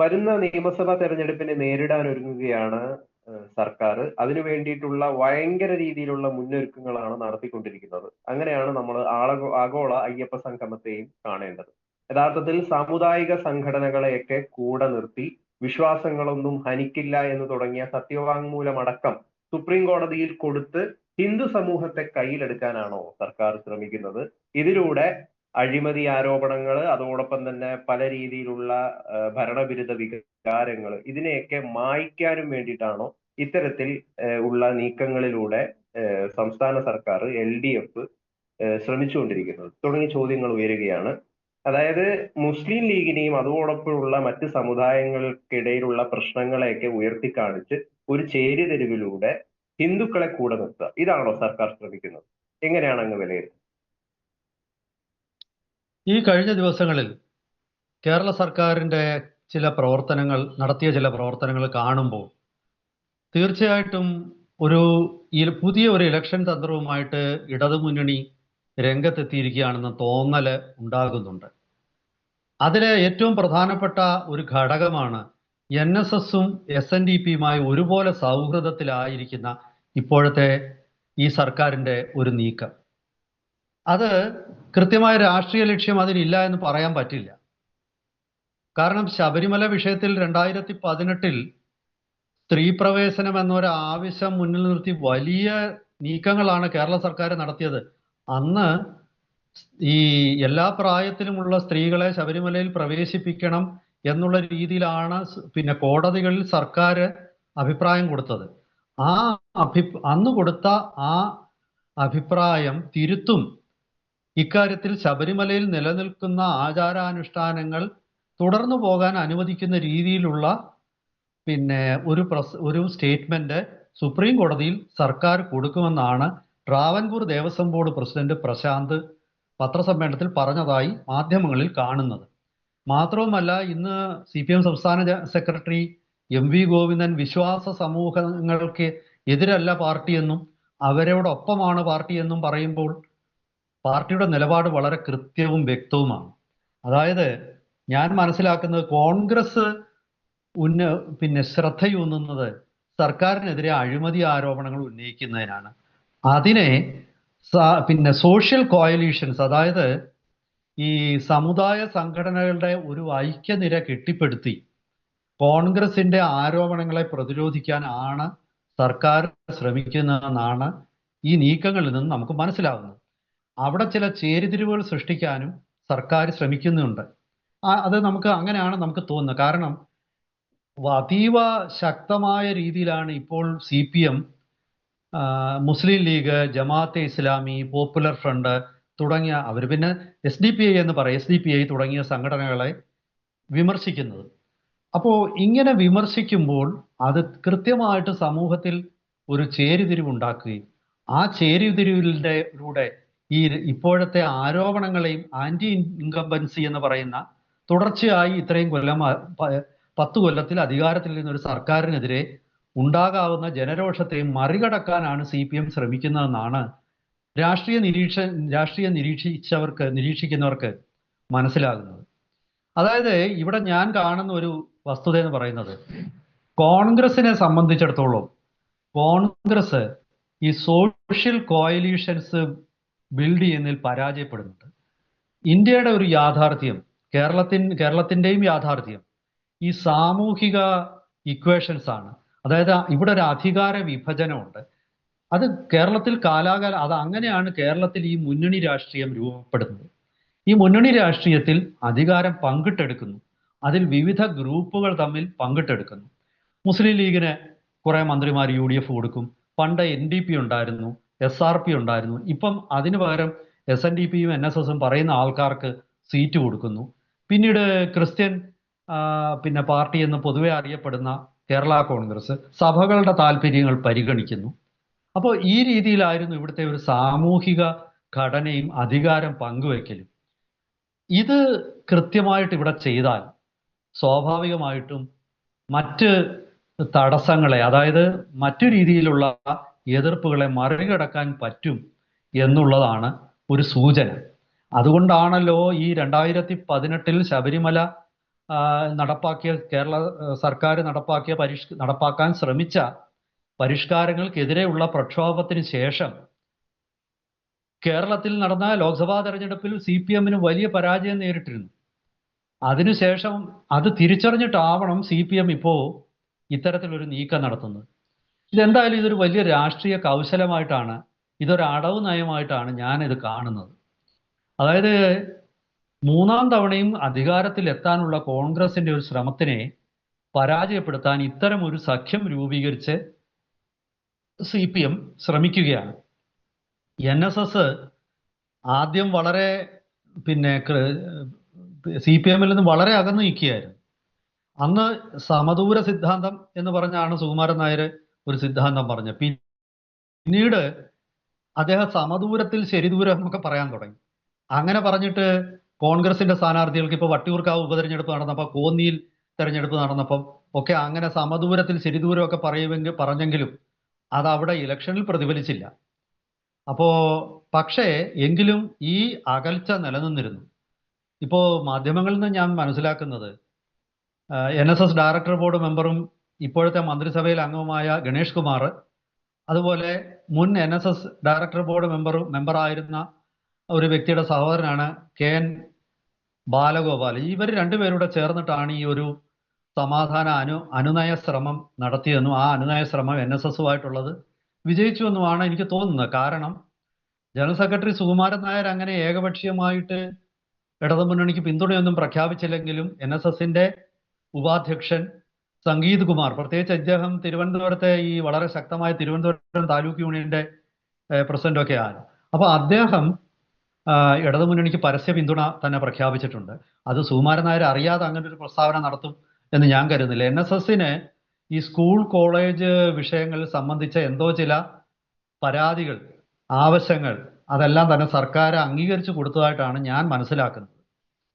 വരുന്ന നിയമസഭാ തെരഞ്ഞെടുപ്പിനെ നേരിടാൻ ഒരുങ്ങുകയാണ് സർക്കാർ. അതിനു വേണ്ടിയിട്ടുള്ള ഭയങ്കര രീതിയിലുള്ള മുന്നൊരുക്കങ്ങളാണ് നടത്തിക്കൊണ്ടിരിക്കുന്നത്. അങ്ങനെയാണ് നമ്മൾ ആളോ ആഗോള അയ്യപ്പ സംഗമത്തെയും കാണേണ്ടത്. യഥാർത്ഥത്തിൽ സാമുദായിക സംഘടനകളെയൊക്കെ കൂടെ നിർത്തി വിശ്വാസങ്ങളൊന്നും ഹനിക്കില്ല എന്ന് തുടങ്ങിയ സത്യവാങ്മൂലമടക്കം സുപ്രീം കോടതിയിൽ കൊടുത്ത് ഹിന്ദു സമൂഹത്തെ കയ്യിലെടുക്കാനാണോ സർക്കാർ ശ്രമിക്കുന്നത്? ഇതിലൂടെ അഴിമതി ആരോപണങ്ങൾ അതോടൊപ്പം തന്നെ പല രീതിയിലുള്ള ഭരണവിരുദ്ധ വികാരങ്ങൾ ഇതിനെയൊക്കെ മായ്ക്കാനും വേണ്ടിയിട്ടാണോ ഇത്തരത്തിൽ ഉള്ള നീക്കങ്ങളിലൂടെ സംസ്ഥാന സർക്കാർ എൽ ഡി എഫ് ശ്രമിച്ചുകൊണ്ടിരിക്കുന്നത്? തുടങ്ങിയ ചോദ്യങ്ങൾ ഉയരുകയാണ്. അതായത് മുസ്ലിം ലീഗിനെയും അതോടൊപ്പമുള്ള മറ്റ് സമുദായങ്ങൾക്കിടയിലുള്ള പ്രശ്നങ്ങളെയൊക്കെ ഉയർത്തിക്കാണിച്ച് ഒരു ചേരിതെരുവിലൂടെ ഹിന്ദുക്കളെ കൂടെ നിർത്തുക. ഇതാണോ സർക്കാർ ശ്രമിക്കുന്നത്? എങ്ങനെയാണ് അങ്ങ് വിലയിരുത്തുന്നത്? ഈ കഴിഞ്ഞ ദിവസങ്ങളിൽ കേരള സർക്കാരിന്റെ ചില പ്രവർത്തനങ്ങൾ നടത്തിയ ചില പ്രവർത്തനങ്ങൾ കാണുമ്പോൾ തീർച്ചയായിട്ടും ഒരു പുതിയ ഒരു ഇലക്ഷൻ തന്ത്രവുമായിട്ട് ഇടതുമുന്നണി രംഗത്തെത്തിയിരിക്കുകയാണെന്ന തോന്നൽ ഉണ്ടാകുന്നുണ്ട്. അതിലെ ഏറ്റവും പ്രധാനപ്പെട്ട ഒരു ഘടകമാണ് എൻ എസ് എസും എസ് എൻ ഡി പിയുമായി ഒരുപോലെ സൗഹൃദത്തിലായിരിക്കുന്ന ഇപ്പോഴത്തെ ഈ സർക്കാരിന്റെ ഒരു നീക്കം. അത് കൃത്യമായ രാഷ്ട്രീയ ലക്ഷ്യം അതിനില്ല എന്ന് പറയാൻ പറ്റില്ല. കാരണം ശബരിമല വിഷയത്തിൽ രണ്ടായിരത്തി പതിനെട്ടിൽ സ്ത്രീ പ്രവേശനം എന്നൊരു ആവശ്യം മുന്നിൽ നിർത്തി വലിയ നീക്കങ്ങളാണ് കേരള സർക്കാർ നടത്തിയത്. അന്ന് ഈ എല്ലാ പ്രായത്തിലുമുള്ള സ്ത്രീകളെ ശബരിമലയിൽ പ്രവേശിപ്പിക്കണം എന്നുള്ള രീതിയിലാണ് പിന്നെ കോടതികളിൽ സർക്കാർ അഭിപ്രായം കൊടുത്തത്. ആ അഭി അന്ന് കൊടുത്ത ആ അഭിപ്രായം തിരുത്തും ഇക്കാര്യത്തിൽ ശബരിമലയിൽ നിലനിൽക്കുന്ന ആചാരാനുഷ്ഠാനങ്ങൾ തുടർന്നു പോകാൻ അനുവദിക്കുന്ന രീതിയിലുള്ള പിന്നെ ഒരു പ്രസ് ഒരു സ്റ്റേറ്റ്മെന്റ് സുപ്രീം കോടതിയിൽ സർക്കാർ കൊടുക്കുമെന്നാണ് ട്രാവൻകൂർ ദേവസ്വം ബോർഡ് പ്രസിഡന്റ് പ്രശാന്ത് പത്രസമ്മേളനത്തിൽ പറഞ്ഞതായി മാധ്യമങ്ങളിൽ കാണുന്നത്. മാത്രവുമല്ല ഇന്ന് സി പി എം സംസ്ഥാന സെക്രട്ടറി എം വി ഗോവിന്ദൻ വിശ്വാസ സമൂഹങ്ങൾക്ക് എതിരല്ല പാർട്ടിയെന്നും അവരോടൊപ്പമാണ് പാർട്ടിയെന്നും പറയുമ്പോൾ പാർട്ടിയുടെ നിലപാട് വളരെ കൃത്യവും വ്യക്തവുമാണ്. അതായത് ഞാൻ മനസ്സിലാക്കുന്നത് കോൺഗ്രസ് ഉന്ന പിന്നെ ശ്രദ്ധയൂന്നുന്നത് സർക്കാരിനെതിരെ അഴിമതി ആരോപണങ്ങൾ ഉന്നയിക്കുന്നതിനാണ്. അതിനെ പിന്നെ സോഷ്യൽ കോയലീഷൻസ് അതായത് ഈ സമുദായ സംഘടനകളുടെ ഒരു ഐക്യനിര കെട്ടിപ്പടുത്തി കോൺഗ്രസിന്റെ ആരോപണങ്ങളെ പ്രതിരോധിക്കാൻ ആണ് സർക്കാർ ശ്രമിക്കുന്നതെന്നാണ് ഈ നീക്കങ്ങളിൽ നിന്ന് നമുക്ക് മനസ്സിലാവുന്നത്. അവിടെ ചില ചേരിതിരിവുകൾ സൃഷ്ടിക്കാനും സർക്കാർ ശ്രമിക്കുന്നുണ്ട്. അത് നമുക്ക് അങ്ങനെയാണ് നമുക്ക് തോന്നുന്നത്. കാരണം അതീവ ശക്തമായ രീതിയിലാണ് ഇപ്പോൾ C P M Muslim League Jamaat-e Islami Popular Front തുടങ്ങിയ അവർ പിന്നെ എസ് ഡി പി ഐ എന്ന് പറയും. എസ് ഡി പി ഐ തുടങ്ങിയ സംഘടനകളെ വിമർശിക്കുന്നത്. അപ്പോൾ ഇങ്ങനെ വിമർശിക്കുമ്പോൾ അത് കൃത്യമായിട്ട് സമൂഹത്തിൽ ഒരു ചേരിതിരിവുണ്ടാക്കുകയും ആ ചേരിതിരിവിലൂടെ ഈ ഇപ്പോഴത്തെ ആരോപണങ്ങളെയും ആന്റി ഇൻകംബൻസി എന്ന് പറയുന്ന തുടർച്ചയായി ഇത്രയും കൊല്ലം പത്ത് കൊല്ലത്തിൽ അധികാരത്തിൽ നിന്ന് ഒരു സർക്കാരിനെതിരെ ഉണ്ടാകാവുന്ന ജനരോഷത്തെയും മറികടക്കാനാണ് സി പി എം ശ്രമിക്കുന്നതെന്നാണ് രാഷ്ട്രീയ നിരീക്ഷ രാഷ്ട്രീയ നിരീക്ഷിച്ചവർക്ക് നിരീക്ഷിക്കുന്നവർക്ക് മനസ്സിലാകുന്നത്. അതായത് ഇവിടെ ഞാൻ കാണുന്ന ഒരു വസ്തുത എന്ന് പറയുന്നത് കോൺഗ്രസിനെ സംബന്ധിച്ചിടത്തോളം കോൺഗ്രസ് ഈ സോഷ്യൽ കോയലീഷൻസ് ബിൽഡ് ചെയ്യുന്നതിൽ പരാജയപ്പെടുന്നുണ്ട് ഇന്ത്യയുടെ ഒരു യാഥാർത്ഥ്യം കേരളത്തിൻ കേരളത്തിന്റെയും യാഥാർത്ഥ്യം ഈ സാമൂഹിക ഇക്വേഷൻസ് ആണ്. അതായത് ഇവിടെ ഒരു അധികാര വിഭജനമുണ്ട്. അത് കേരളത്തിൽ കാലാകാലം അത് അങ്ങനെയാണ് കേരളത്തിൽ ഈ മുന്നണി രാഷ്ട്രീയം രൂപപ്പെടുന്നത്. ഈ മുന്നണി രാഷ്ട്രീയത്തിൽ അധികാരം പങ്കിട്ടെടുക്കുന്നു. അതിൽ വിവിധ ഗ്രൂപ്പുകൾ തമ്മിൽ പങ്കിട്ടെടുക്കുന്നു. മുസ്ലിം ലീഗിന് കുറെ മന്ത്രിമാർ യു ഡി എഫ് കൊടുക്കും. പണ്ട് എൻ ഡി പി ഉണ്ടായിരുന്നു. എസ് ആർ പി ഉണ്ടായിരുന്നു. ഇപ്പം അതിന് പകരം എസ് എൻ ഡി പിയും എൻ എസ് എസും പറയുന്ന ആൾക്കാർക്ക് സീറ്റ് കൊടുക്കുന്നു. പിന്നീട് ക്രിസ്ത്യൻ പിന്നെ പാർട്ടി എന്ന് പൊതുവെ അറിയപ്പെടുന്ന കേരള കോൺഗ്രസ് സഭകളുടെ താല്പര്യങ്ങൾ പരിഗണിക്കുന്നു. അപ്പോൾ ഈ രീതിയിലായിരുന്നു ഇവിടുത്തെ ഒരു സാമൂഹിക ഘടനയും അധികാരം പങ്കുവെക്കലും. ഇത് കൃത്യമായിട്ട് ഇവിടെ ചെയ്താൽ സ്വാഭാവികമായിട്ടും മറ്റ് തടസ്സങ്ങളെ അതായത് മറ്റു രീതിയിലുള്ള എതിർപ്പുകളെ മറികടക്കാൻ പറ്റും എന്നുള്ളതാണ് ഒരു സൂചന. അതുകൊണ്ടാണല്ലോ ഈ രണ്ടായിരത്തി പതിനെട്ടിൽ ശബരിമല നടപ്പാക്കിയ കേരള സർക്കാർ നടപ്പാക്കിയ പരിഷ് നടപ്പാക്കാൻ ശ്രമിച്ച പരിഷ്കാരങ്ങൾക്കെതിരെയുള്ള പ്രക്ഷോഭത്തിന് ശേഷം കേരളത്തിൽ നടന്ന ലോക്സഭാ തെരഞ്ഞെടുപ്പിൽ സി പി എമ്മിന് വലിയ പരാജയം നേരിട്ടിരുന്നു. അതിനുശേഷം അത് തിരിച്ചറിഞ്ഞിട്ടാവണം സി പി എം ഇപ്പോൾ ഇത്തരത്തിലൊരു നീക്കം നടത്തുന്നത്. ഇതെന്തായാലും ഇതൊരു വലിയ രാഷ്ട്രീയ കൗശലമായിട്ടാണ് ഇതൊരു അടവ് നയമായിട്ടാണ് ഞാൻ ഇത് കാണുന്നത്. അതായത് മൂന്നാം തവണയും അധികാരത്തിൽ എത്താനുള്ള കോൺഗ്രസിന്റെ ഒരു ശ്രമത്തിനെ പരാജയപ്പെടുത്താൻ ഇത്തരം ഒരു സഖ്യം രൂപീകരിച്ച് സി പി എം ശ്രമിക്കുകയാണ്. എൻ എസ് എസ് ആദ്യം വളരെ പിന്നെ സി പി എമ്മിൽ നിന്ന് വളരെ അകന്നു നിൽക്കുകയായിരുന്നു. അന്ന് സമദൂര സിദ്ധാന്തം എന്ന് പറഞ്ഞാണ് സുകുമാരൻ നായർ ഒരു സിദ്ധാന്തം പറഞ്ഞു. പിന്നീട് അദ്ദേഹം സമദൂരത്തിൽ ശരിദൂരം എന്നൊക്കെ പറയാൻ തുടങ്ങി. അങ്ങനെ പറഞ്ഞിട്ട് കോൺഗ്രസിന്റെ സ്ഥാനാർത്ഥികൾക്ക് ഇപ്പൊ വട്ടിയൂർക്കാവ് ഉപതെരഞ്ഞെടുപ്പ് നടന്നപ്പോൾ കോന്നിയിൽ തെരഞ്ഞെടുപ്പ് നടന്നപ്പം ഒക്കെ അങ്ങനെ സമദൂരത്തിൽ ശരിദൂരം ഒക്കെ പറയുമെങ്കിൽ പറഞ്ഞെങ്കിലും അത് അവിടെ ഇലക്ഷനിൽ പ്രതിഫലിച്ചില്ല. അപ്പോ പക്ഷേ എങ്കിലും ഈ അകൽച്ച നിലനിന്നിരുന്നു. ഇപ്പോ മാധ്യമങ്ങളിൽ നിന്ന് ഞാൻ മനസ്സിലാക്കുന്നത് N S S director board മെമ്പറും ഇപ്പോഴത്തെ മന്ത്രിസഭയിൽ അംഗവുമായ ഗണേഷ് കുമാർ അതുപോലെ മുൻ N S S director board member മെമ്പറായിരുന്ന ഒരു വ്യക്തിയുടെ സഹോദരനാണ് കെ എൻ ബാലഗോപാൽ. ഇവർ രണ്ടുപേരൂടെ ചേർന്നിട്ടാണ് ഈ ഒരു സമാധാന അനു അനുനയ ശ്രമം നടത്തിയെന്നും ആ അനുനയ ശ്രമം എൻ എസ് എസുമായിട്ടുള്ളത് വിജയിച്ചു എന്നുമാണ് എനിക്ക് തോന്നുന്നത്. കാരണം ജനറൽ സെക്രട്ടറി സുകുമാരൻ നായർ അങ്ങനെ ഏകപക്ഷീയമായിട്ട് ഇടതുമുന്നണിക്ക് പിന്തുണയൊന്നും പ്രഖ്യാപിച്ചില്ലെങ്കിലും എൻ എസ് എസിന്റെ ഉപാധ്യക്ഷൻ സംഗീത് കുമാർ പ്രത്യേകിച്ച് അദ്ദേഹം തിരുവനന്തപുരത്തെ ഈ വളരെ ശക്തമായ തിരുവനന്തപുരം താലൂക്ക് യൂണിയന്റെ പ്രസിഡന്റ് ഒക്കെ ആണ് അപ്പൊ അദ്ദേഹം ഇടതുമുന്നണിക്ക് പരസ്യ പിന്തുണ തന്നെ പ്രഖ്യാപിച്ചിട്ടുണ്ട്. അത് സുകുമാരൻ നായർ അറിയാതെ അങ്ങനെ ഒരു പ്രസ്താവന നടത്തും എന്ന് ഞാൻ കരുതുന്നില്ല. എൻ എസ് എസിന് ഈ സ്കൂൾ കോളേജ് വിഷയങ്ങൾ സംബന്ധിച്ച എന്തോ ചില പരാതികൾ ആവശ്യങ്ങൾ അതെല്ലാം തന്നെ സർക്കാർ അംഗീകരിച്ചു കൊടുത്തതായിട്ടാണ് ഞാൻ മനസ്സിലാക്കുന്നത്.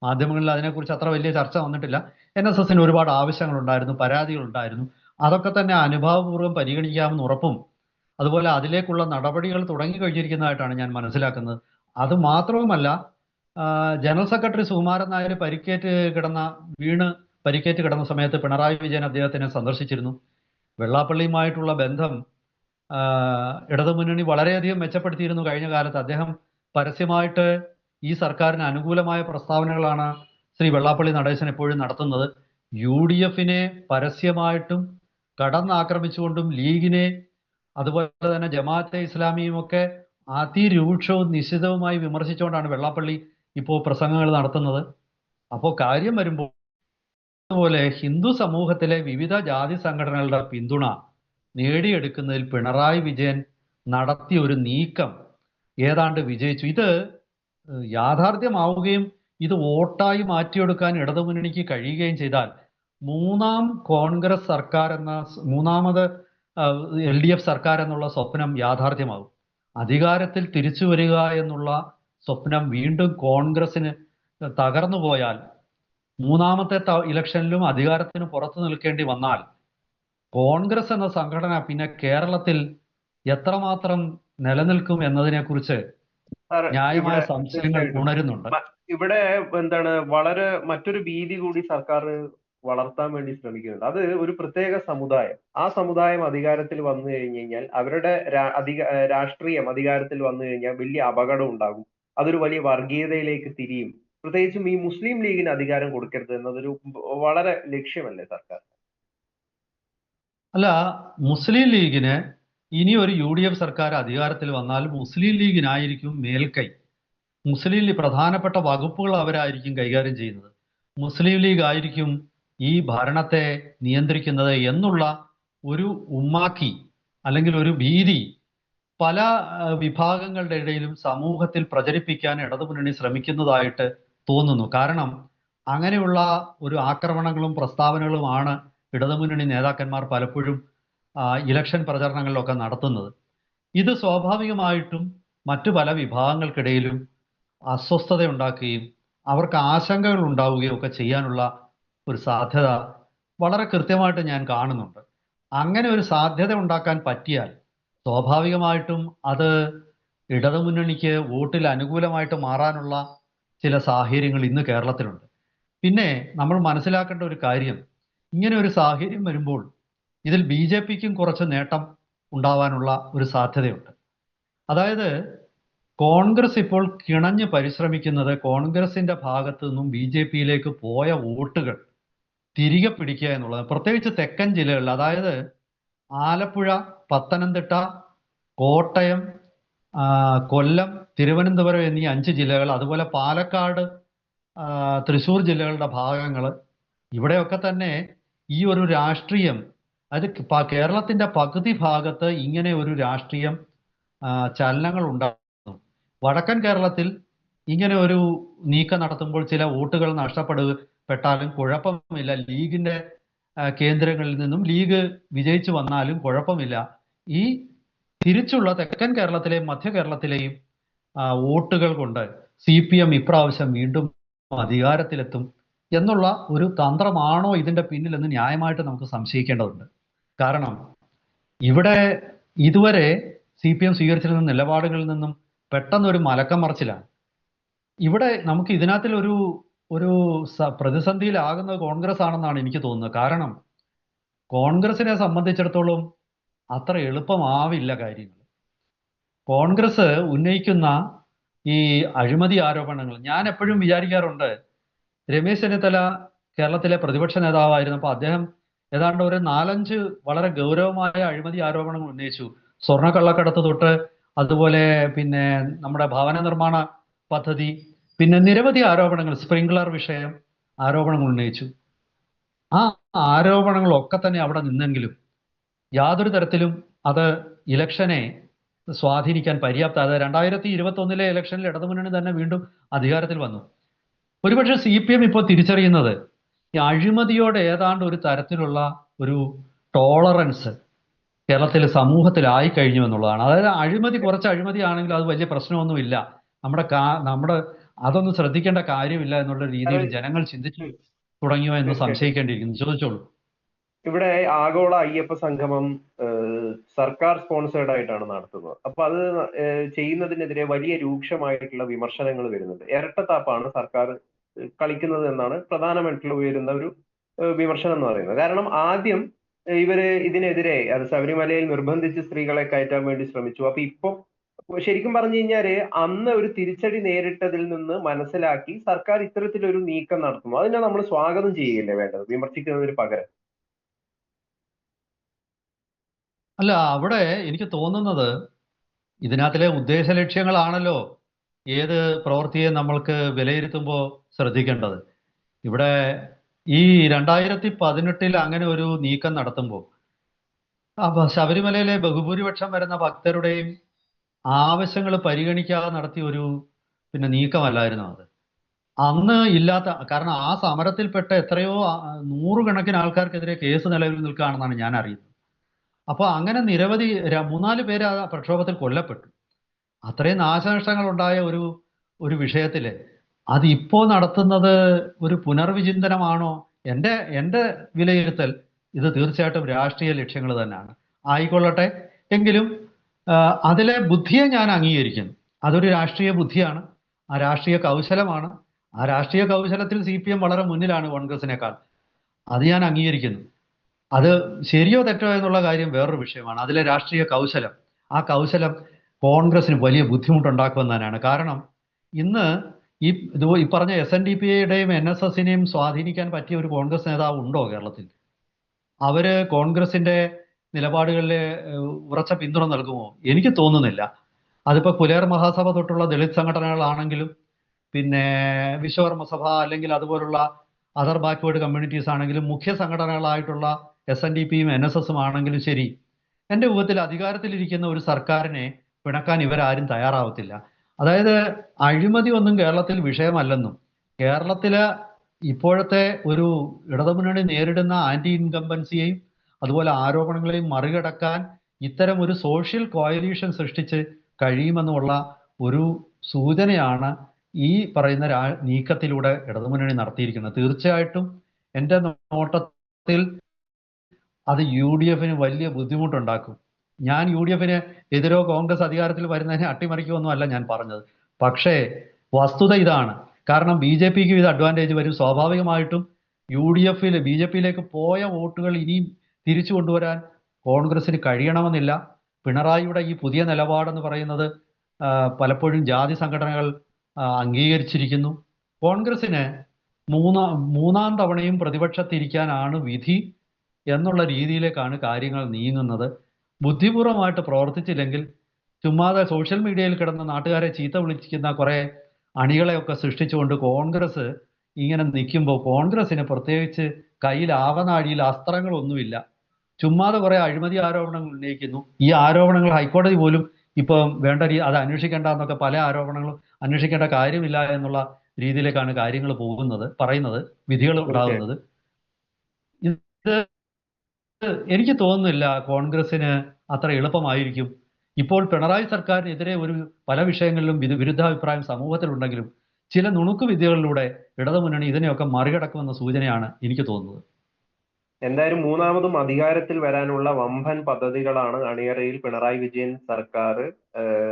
മാധ്യമങ്ങളിൽ അതിനെക്കുറിച്ച് അത്ര വലിയ ചർച്ച വന്നിട്ടില്ല. എൻ എസ് എസിന് ഒരുപാട് ആവശ്യങ്ങളുണ്ടായിരുന്നു പരാതികളുണ്ടായിരുന്നു. അതൊക്കെ തന്നെ അനുഭാവപൂർവം പരിഗണിക്കാമെന്ന് ഉറപ്പും അതുപോലെ അതിലേക്കുള്ള നടപടികൾ തുടങ്ങി കഴിഞ്ഞിരിക്കുന്നതായിട്ടാണ് ഞാൻ മനസ്സിലാക്കുന്നത്. അത് മാത്രവുമല്ല ജനറൽ സെക്രട്ടറി സുകുമാരൻ നായർ പരിക്കേറ്റ് കിടന്ന വീണ് പരിക്കേറ്റ് കിടന്ന സമയത്ത് പിണറായി വിജയൻ അദ്ദേഹത്തിനെ സന്ദർശിച്ചിരുന്നു. വെള്ളാപ്പള്ളിയുമായിട്ടുള്ള ബന്ധം ഇടതുമുന്നണി വളരെയധികം മെച്ചപ്പെടുത്തിയിരുന്നു കഴിഞ്ഞ കാലത്ത്. അദ്ദേഹം പരസ്യമായിട്ട് ഈ സർക്കാരിന് അനുകൂലമായ പ്രസ്താവനകളാണ് ശ്രീ വെള്ളാപ്പള്ളി നടേശൻ എപ്പോഴും നടത്തുന്നത് യു ഡി എഫിനെ പരസ്യമായിട്ടും കടന്നാക്രമിച്ചുകൊണ്ടും ലീഗിനെ അതുപോലെ തന്നെ ജമാഅത്തെ ഇസ്ലാമിയും ഒക്കെ അതിരൂക്ഷവും നിശ്ചിതവുമായി വിമർശിച്ചുകൊണ്ടാണ് വെള്ളാപ്പള്ളി ഇപ്പോൾ പ്രസംഗങ്ങൾ നടത്തുന്നത്. അപ്പോൾ കാര്യം വരുമ്പോൾ അതുപോലെ ഹിന്ദു സമൂഹത്തിലെ വിവിധ ജാതി സംഘടനകളുടെ പിന്തുണ നേടിയെടുക്കുന്നതിൽ പിണറായി വിജയൻ നടത്തിയ ഒരു നീക്കം ഏതാണ്ട് വിജയിച്ചു. ഇത് യാഥാർത്ഥ്യമാവുകയും ഇത് വോട്ടായി മാറ്റിയെടുക്കാൻ ഇടതുമുന്നണിക്ക് കഴിയുകയും ചെയ്താൽ മൂന്നാം കോൺഗ്രസ് സർക്കാർ എന്ന മൂന്നാമത് എൽ ഡി എഫ് സർക്കാർ എന്നുള്ള സ്വപ്നം യാഥാർത്ഥ്യമാകും. അധികാരത്തിൽ തിരിച്ചു വരിക എന്നുള്ള സ്വപ്നം വീണ്ടും കോൺഗ്രസിന് തകർന്നു പോയാൽ മൂന്നാമത്തെ ഇലക്ഷനിലും അധികാരത്തിന് പുറത്തു നിൽക്കേണ്ടി വന്നാൽ കോൺഗ്രസ് എന്ന സംഘടന പിന്നെ കേരളത്തിൽ എത്രമാത്രം നിലനിൽക്കും എന്നതിനെക്കുറിച്ച് ന്യായമായ ഇവിടെ സംശയങ്ങൾ ഉണരുന്നുണ്ട്. ഇവിടെ എന്താണ് വളരെ മറ്റൊരു ഭീതി കൂടി സർക്കാർ വളർത്താൻ വേണ്ടി ശ്രമിക്കുന്നുണ്ട്. അത് ഒരു പ്രത്യേക സമുദായം. ആ സമുദായം അധികാരത്തിൽ വന്നു കഴിഞ്ഞു കഴിഞ്ഞാൽ അവരുടെ അധിക രാഷ്ട്രീയം അധികാരത്തിൽ വന്നു കഴിഞ്ഞാൽ വലിയ അപകടം ഉണ്ടാകും. അതൊരു വലിയ വർഗീയതയിലേക്ക് തിരിയും. പ്രത്യേകിച്ചും ഈ മുസ്ലിം ലീഗിന് അധികാരം കൊടുക്കരുത് എന്നതൊരു വളരെ ലക്ഷ്യമല്ലേ സർക്കാർ? അല്ല മുസ്ലിം ലീഗിന് ഇനി ഒരു യു ഡി എഫ് സർക്കാർ അധികാരത്തിൽ വന്നാൽ മുസ്ലിം ലീഗിനായിരിക്കും മേൽക്കൈ. മുസ്ലിം ലീഗ് പ്രധാനപ്പെട്ട വകുപ്പുകൾ അവരായിരിക്കും കൈകാര്യം ചെയ്യുന്നത്. മുസ്ലിം ലീഗ് ആയിരിക്കും ഈ ഭരണത്തെ നിയന്ത്രിക്കുന്നത് എന്നുള്ള ഒരു ഉമ്മാക്കി അല്ലെങ്കിൽ ഒരു ഭീതി പല വിഭാഗങ്ങളുടെ ഇടയിലും സമൂഹത്തിൽ പ്രചരിപ്പിക്കാൻ ഇടതുമുന്നണി ശ്രമിക്കുന്നതായിട്ട് തോന്നുന്നു. കാരണം അങ്ങനെയുള്ള ഒരു ആക്രമണങ്ങളും പ്രസ്താവനകളുമാണ് ഇടതുമുന്നണി നേതാക്കന്മാർ പലപ്പോഴും ഇലക്ഷൻ പ്രചരണങ്ങളിലൊക്കെ നടത്തുന്നത്. ഇത് സ്വാഭാവികമായിട്ടും മറ്റു പല വിഭാഗങ്ങൾക്കിടയിലും അസ്വസ്ഥത ഉണ്ടാക്കുകയും അവർക്ക് ആശങ്കകൾ ഉണ്ടാവുകയും ഒക്കെ ചെയ്യാനുള്ള ഒരു സാധ്യത വളരെ കൃത്യമായിട്ട് ഞാൻ കാണുന്നുണ്ട്. അങ്ങനെ ഒരു സാധ്യത ഉണ്ടാക്കാൻ പറ്റിയാൽ സ്വാഭാവികമായിട്ടും അത് ഇടതുമുന്നണിക്ക് വോട്ടിൽ അനുകൂലമായിട്ട് മാറാനുള്ള ചില സാഹചര്യങ്ങൾ ഇന്ന് കേരളത്തിലുണ്ട്. പിന്നെ നമ്മൾ മനസ്സിലാക്കേണ്ട ഒരു കാര്യം ഇങ്ങനെ ഒരു സാഹചര്യം വരുമ്പോൾ ഇതിൽ ബി ജെ പിക്കും കുറച്ച് നേട്ടം ഉണ്ടാവാനുള്ള ഒരു സാധ്യതയുണ്ട്. അതായത് കോൺഗ്രസ് ഇപ്പോൾ കിണഞ്ഞ് പരിശ്രമിക്കുന്നത് കോൺഗ്രസിന്റെ ഭാഗത്തു നിന്നും ബി ജെ പിയിലേക്ക് പോയ വോട്ടുകൾ തിരികെ പിടിക്കുക എന്നുള്ളത് പ്രത്യേകിച്ച് തെക്കൻ ജില്ലകളിൽ അതായത് ആലപ്പുഴ പത്തനംതിട്ട കോട്ടയം കൊല്ലം തിരുവനന്തപുരം എന്നീ അഞ്ച് ജില്ലകൾ അതുപോലെ പാലക്കാട് തൃശൂർ ജില്ലകളുടെ ഭാഗങ്ങൾ ഇവിടെയൊക്കെ തന്നെ ഈ ഒരു രാഷ്ട്രീയം അത് കേരളത്തിന്റെ പകുതി ഭാഗത്ത് ഇങ്ങനെ ഒരു രാഷ്ട്രീയം ചലനങ്ങൾ ഉണ്ടാകുന്നു. വടക്കൻ കേരളത്തിൽ ഇങ്ങനെ ഒരു നീക്കം നടത്തുമ്പോൾ ചില വോട്ടുകൾ നഷ്ടപ്പെടുപ്പെട്ടാലും കുഴപ്പമില്ല. ലീഗിന്റെ കേന്ദ്രങ്ങളിൽ നിന്നും ലീഗ് വിജയിച്ചു വന്നാലും കുഴപ്പമില്ല. ഈ തിരിച്ചുള്ള തെക്കൻ കേരളത്തിലെയും മധ്യ കേരളത്തിലെയും വോട്ടുകൾ കൊണ്ട് സി പി എം ഇപ്രാവശ്യം വീണ്ടും അധികാരത്തിലെത്തും എന്നുള്ള ഒരു തന്ത്രമാണോ ഇതിന്റെ പിന്നിലെന്ന് ന്യായമായിട്ട് നമുക്ക് സംശയിക്കേണ്ടതുണ്ട്. കാരണം ഇവിടെ ഇതുവരെ സി പി എം സ്വീകരിച്ചിരുന്ന നിലപാടുകളിൽ നിന്നും പെട്ടെന്ന് ഒരു മലക്കം മറിച്ചിലാണ് ഇവിടെ നമുക്ക് ഇതിനകത്തിൽ ഒരു ഒരു പ്രതിസന്ധിയിലാകുന്നത് കോൺഗ്രസ് ആണെന്നാണ് എനിക്ക് തോന്നുന്നത്. കാരണം കോൺഗ്രസിനെ സംബന്ധിച്ചിടത്തോളം അത്ര എളുപ്പമാവില്ല കാര്യങ്ങൾ. കോൺഗ്രസ് ഉന്നയിക്കുന്ന ഈ അഴിമതി ആരോപണങ്ങൾ ഞാൻ എപ്പോഴും വിചാരിക്കാറുണ്ട് രമേശ് ചെന്നിത്തല കേരളത്തിലെ പ്രതിപക്ഷ നേതാവായിരുന്നപ്പോൾ അദ്ദേഹം ഏതാണ്ട് ഒരു നാലഞ്ച് വളരെ ഗൗരവമായ അഴിമതി ആരോപണങ്ങൾ ഉന്നയിച്ചു. സ്വർണ കള്ളക്കടത്ത് തൊട്ട് അതുപോലെ പിന്നെ നമ്മുടെ ഭവന നിർമ്മാണ പദ്ധതി പിന്നെ നിരവധി ആരോപണങ്ങൾ സ്പ്രിംഗ്ലർ വിഷയം ആരോപണങ്ങൾ ഉന്നയിച്ചു. ആ ആരോപണങ്ങളൊക്കെ തന്നെ അവിടെ നിന്നെങ്കിലും യാതൊരു തരത്തിലും അത് ഇലക്ഷനെ സ്വാധീനിക്കാൻ പര്യാപ്ത അത് രണ്ടായിരത്തി ഇരുപത്തി ഒന്നിലെ ഇലക്ഷനിൽ ഇടതുമുന്നണി തന്നെ വീണ്ടും അധികാരത്തിൽ വന്നു. ഒരുപക്ഷെ സി പി എം ഇപ്പോൾ തിരിച്ചറിയുന്നത് ഈ അഴിമതിയോട് ഏതാണ്ട് ഒരു തരത്തിലുള്ള ഒരു ടോളറൻസ് കേരളത്തിലെ സമൂഹത്തിലായി കഴിഞ്ഞു എന്നുള്ളതാണ്. അതായത് അഴിമതി കുറച്ച് അഴിമതി ആണെങ്കിലും അത് വലിയ പ്രശ്നമൊന്നുമില്ല. നമ്മുടെ കാ നമ്മുടെ അതൊന്നും ശ്രദ്ധിക്കേണ്ട കാര്യമില്ല എന്നുള്ള രീതിയിൽ ജനങ്ങൾ ചിന്തിച്ചു തുടങ്ങിയോ എന്ന് സംശയിക്കേണ്ടിയിരിക്കുന്നു. ചോദിച്ചോളൂ. ഇവിടെ ആഗോള അയ്യപ്പ സംഗമം സർക്കാർ സ്പോൺസേർഡ് ആയിട്ടാണ് നടത്തുന്നത്. അപ്പൊ അത് ചെയ്യുന്നതിനെതിരെ വലിയ രൂക്ഷമായിട്ടുള്ള വിമർശനങ്ങൾ വരുന്നുണ്ട്. ഇരട്ടത്താപ്പാണ് സർക്കാർ കളിക്കുന്നത് എന്നാണ് പ്രധാനമായിട്ടുള്ള ഉയരുന്ന ഒരു വിമർശനം എന്ന് പറയുന്നത്. കാരണം ആദ്യം ഇവർ ഇതിനെതിരെ അത് ശബരിമലയിൽ നിർബന്ധിച്ച് സ്ത്രീകളെ കയറ്റാൻ വേണ്ടി ശ്രമിച്ചു. അപ്പൊ ഇപ്പൊ ശരിക്കും പറഞ്ഞു കഴിഞ്ഞാൽ അന്ന് ഒരു തിരിച്ചടി നേരിട്ടതിൽ നിന്ന് മനസ്സിലാക്കി സർക്കാർ ഇത്തരത്തിലൊരു നീക്കം നടത്തുന്നു. അതിനെ നമ്മൾ സ്വാഗതം ചെയ്യുകയല്ലേ വേണ്ടത്? വിമർശിക്കുന്നതിന് പകരം. അല്ല അവിടെ എനിക്ക് തോന്നുന്നത് ഇതിനകത്തിലെ ഉദ്ദേശ ലക്ഷ്യങ്ങളാണല്ലോ ഏത് പ്രവൃത്തിയെ നമ്മൾക്ക് വിലയിരുത്തുമ്പോൾ ശ്രദ്ധിക്കേണ്ടത്? ഇവിടെ ഈ രണ്ടായിരത്തി പതിനെട്ടിൽ അങ്ങനെ ഒരു നീക്കം നടത്തുമ്പോൾ ശബരിമലയിലെ ബഹുഭൂരിപക്ഷം വരുന്ന ഭക്തരുടെയും ആവശ്യങ്ങൾ പരിഗണിക്കാതെ നടത്തിയ ഒരു പിന്നെ നീക്കമല്ലായിരുന്നു അത്. അന്ന് ഇല്ലാത്ത കാരണം ആ സമരത്തിൽപ്പെട്ട എത്രയോ നൂറുകണക്കിന് ആൾക്കാർക്കെതിരെ കേസ് നിലവിൽ നിൽക്കുകയാണെന്നാണ് ഞാൻ അറിയുന്നത്. അപ്പോൾ അങ്ങനെ നിരവധി മൂന്നാൽ പേര് ആ പ്രക്ഷോഭത്തിൽ കൊല്ലപ്പെട്ടു. അത്രയും നാശനഷ്ടങ്ങൾ ഉണ്ടായ ഒരു ഒരു വിഷയത്തിൽ. അത് ഇപ്പോൾ നടത്തുന്നത് ഒരു പുനർവിചിന്തനമാണോ? എന്റെ എന്റെ വിലയിരുത്തൽ ഇത് തീർച്ചയായിട്ടും രാഷ്ട്രീയ ലക്ഷ്യങ്ങൾ തന്നെയാണ്. ആയിക്കൊള്ളട്ടെ. എങ്കിലും അതിലെ ബുദ്ധിയെ ഞാൻ അംഗീകരിക്കുന്നു. അതൊരു രാഷ്ട്രീയ ബുദ്ധിയാണ്. ആ രാഷ്ട്രീയ കൗശലമാണ്. ആ രാഷ്ട്രീയ കൗശലത്തിൽ സി പി എം വളരെ മുന്നിലാണ് കോൺഗ്രസിനേക്കാൾ. അത് ഞാൻ അംഗീകരിക്കുന്നു. അത് ശരിയോ തെറ്റോ എന്നുള്ള കാര്യം വേറൊരു വിഷയമാണ്. അതിലെ രാഷ്ട്രീയ കൗശലം. ആ കൗശലം കോൺഗ്രസിന് വലിയ ബുദ്ധിമുട്ടുണ്ടാക്കുമെന്ന് തന്നെയാണ് കാരണം ഇന്ന് ഈ ഇത് ഈ പറഞ്ഞ എസ് എൻ ഡി പി യുടെയും എൻ എസ് എസിനെയും സ്വാധീനിക്കാൻ പറ്റിയ ഒരു കോൺഗ്രസ് നേതാവ് ഉണ്ടോ കേരളത്തിൽ? അവർ കോൺഗ്രസിന്റെ നിലപാടുകളിൽ ഉറച്ച പിന്തുണ നൽകുമോ? എനിക്ക് തോന്നുന്നില്ല. അതിപ്പോ പുലേർ മഹാസഭ തൊട്ടുള്ള ദളിത് സംഘടനകളാണെങ്കിലും പിന്നെ വിശ്വകർമ്മ സഭ അല്ലെങ്കിൽ അതുപോലുള്ള അതർ ബാക്ക്വേർഡ് കമ്മ്യൂണിറ്റീസ് ആണെങ്കിലും മുഖ്യ സംഘടനകളായിട്ടുള്ള എസ് എൻ ഡി പിയും എൻ എസ് എസും ആണെങ്കിലും ശരി എന്റെ രൂപത്തിൽ അധികാരത്തിലിരിക്കുന്ന ഒരു സർക്കാരിനെ പിണക്കാൻ ഇവരാരും തയ്യാറാവത്തില്ല. അതായത് അഴിമതി ഒന്നും കേരളത്തിൽ വിഷയമല്ലെന്നും കേരളത്തിലെ ഇപ്പോഴത്തെ ഒരു ഇടതുമുന്നണി നേരിടുന്ന ആന്റി ഇൻകംബൻസിയെയും അതുപോലെ ആരോപണങ്ങളെയും മറികടക്കാൻ ഇത്തരം ഒരു സോഷ്യൽ കോയലീഷൻ സൃഷ്ടിച്ച് കഴിയുമെന്നുള്ള ഒരു സൂചനയാണ് ഈ പറയുന്ന രാ നീക്കത്തിലൂടെ ഇടതുമുന്നണി നടത്തിയിരിക്കുന്നത്. തീർച്ചയായിട്ടും എന്റെ നോട്ടത്തിൽ അത് യു ഡി എഫിന് വലിയ ബുദ്ധിമുട്ടുണ്ടാക്കും. ഞാൻ യു ഡി എഫിന് എതിരോ കോൺഗ്രസ് അധികാരത്തിൽ വരുന്നതിനെ അട്ടിമറിക്കുമെന്നും അല്ല ഞാൻ പറഞ്ഞത്. പക്ഷേ വസ്തുത ഇതാണ്. കാരണം ബി ജെ പിക്ക് ഇത് അഡ്വാന്റേജ് വരും. സ്വാഭാവികമായിട്ടും യു ഡി എഫിൽ ബി ജെ പിയിലേക്ക് പോയ വോട്ടുകൾ ഇനിയും തിരിച്ചു കൊണ്ടുവരാൻ കോൺഗ്രസിന് കഴിയണമെന്നില്ല. പിണറായിയുടെ ഈ പുതിയ നിലപാടെന്ന് പറയുന്നത് പലപ്പോഴും ജാതി സംഘടനകൾ അംഗീകരിച്ചിരിക്കുന്നു. കോൺഗ്രസിന് മൂന്നാ മൂന്നാം തവണയും പ്രതിപക്ഷത്തിരിക്കാനാണ് വിധി എന്നുള്ള രീതിയിലേക്കാണ് കാര്യങ്ങൾ നീങ്ങുന്നത്. ബുദ്ധിപൂർവമായിട്ട് പ്രവർത്തിച്ചില്ലെങ്കിൽ ചുമ്മാതെ സോഷ്യൽ മീഡിയയിൽ കിടന്ന നാട്ടുകാരെ ചീത്ത വിളിക്കുന്ന കുറെ അണികളെയൊക്കെ സൃഷ്ടിച്ചുകൊണ്ട് കോൺഗ്രസ് ഇങ്ങനെ നിൽക്കുമ്പോൾ കോൺഗ്രസിന് പ്രത്യേകിച്ച് കയ്യിൽ ആവനാഴിയിൽ അസ്ത്രങ്ങളൊന്നുമില്ല. ചുമ്മാതെ കുറെ അഴിമതി ആരോപണങ്ങൾ ഉന്നയിക്കുന്നു. ഈ ആരോപണങ്ങൾ ഹൈക്കോടതി പോലും ഇപ്പം വേണ്ട രീതി അത് അന്വേഷിക്കേണ്ട എന്നൊക്കെ പല ആരോപണങ്ങളും അന്വേഷിക്കേണ്ട കാര്യമില്ല എന്നുള്ള രീതിയിലേക്കാണ് കാര്യങ്ങൾ പോകുന്നത് പറയുന്നത് വിധികൾ ഉണ്ടാകുന്നത്. ഇത് എനിക്ക് തോന്നുന്നില്ല കോൺഗ്രസിന് അത്ര എളുപ്പമായിരിക്കും. ഇപ്പോൾ പിണറായി സർക്കാരിനെതിരെ ഒരു പല വിഷയങ്ങളിലും വിരു- വിരുദ്ധാഭിപ്രായം സമൂഹത്തിലുണ്ടെങ്കിലും ചില നുണുക്കു വിദ്യകളിലൂടെ ഇടതുമുന്നണി ഇതിനെയൊക്കെ മറികടക്കുമെന്ന സൂചനയാണ് എനിക്ക് തോന്നുന്നത്. എന്തായാലും മൂന്നാമതും അധികാരത്തിൽ വരാനുള്ള വമ്പൻ പദ്ധതികളാണ് അണിയറയിൽ പിണറായി വിജയൻ സർക്കാർ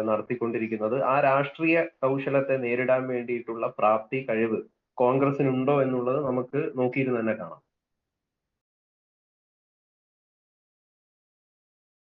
നടത്തിക്കൊണ്ടിരിക്കുന്നത്. ആ രാഷ്ട്രീയ കൗശലത്തെ നേരിടാൻ വേണ്ടിയിട്ടുള്ള പ്രാപ്തി കഴിവ് കോൺഗ്രസിനുണ്ടോ എന്നുള്ളത് നമുക്ക് നോക്കിയിരുന്ന് തന്നെ കാണാം.